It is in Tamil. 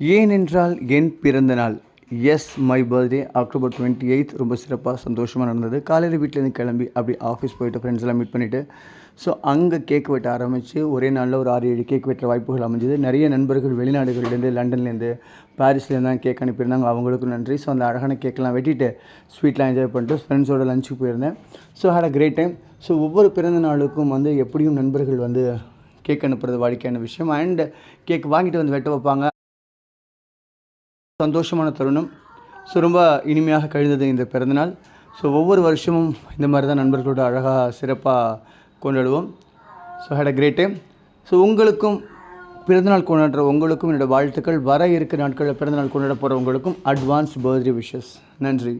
ஏனென்றால் என் பிறந்த நாள். Yes my birthday October twenty eighth ரொம்ப சிறப்பாக சந்தோஷமாக நடந்தது. காலையில் வீட்டிலேருந்து கிளம்பி அப்படி ஆஃபீஸ் போயிட்டு ஃப்ரெண்ட்ஸ்லாம் மீட் பண்ணிவிட்டு ஸோ அங்கே கேக் வெட்ட ஆரம்பித்து ஒரே நாளில் ஒரு ஆறு ஏழு கேக் வெட்டுற வாய்ப்புகள் அமைஞ்சது. நிறைய நண்பர்கள் வெளிநாடுகள்லேருந்து லண்டன்லேருந்து பாரிஸ்லேருந்து தான் கேக் அனுப்பியிருந்தாங்க. அவங்களுக்கும் நன்றி. ஸோ அந்த அழகான கேக்கெல்லாம் வெட்டிட்டு ஸ்வீட்லாம் என்ஜாய் பண்ணிட்டு ஃப்ரெண்ட்ஸோட லஞ்சுக்கு போயிருந்தேன். So had a great time so ஒவ்வொரு பிறந்த நாளுக்கும் வந்து எப்படியும் நண்பர்கள் வந்து கேக் அனுப்புறது வாடிக்கையான விஷயம். அண்ட் கேக் வாங்கிட்டு வந்து வெட்ட வைப்பாங்க. சந்தோஷமான தருணம். ஸோ ரொம்ப இனிமையாக கழிந்தது இந்த பிறந்தநாள். ஸோ ஒவ்வொரு வருஷமும் இந்த மாதிரி தான் நண்பர்களோட அழகாக சிறப்பாக கொண்டாடுவோம். So had a great time so உங்களுக்கும் பிறந்தநாள் கொண்டாடுற உங்களுக்கும் என்னோடய வாழ்த்துக்கள். வர இருக்கிற நாட்களில் பிறந்தநாள் கொண்டாட போகிற உங்களுக்கும் அட்வான்ஸ் பர்த்டே விஷஸ் நன்றி.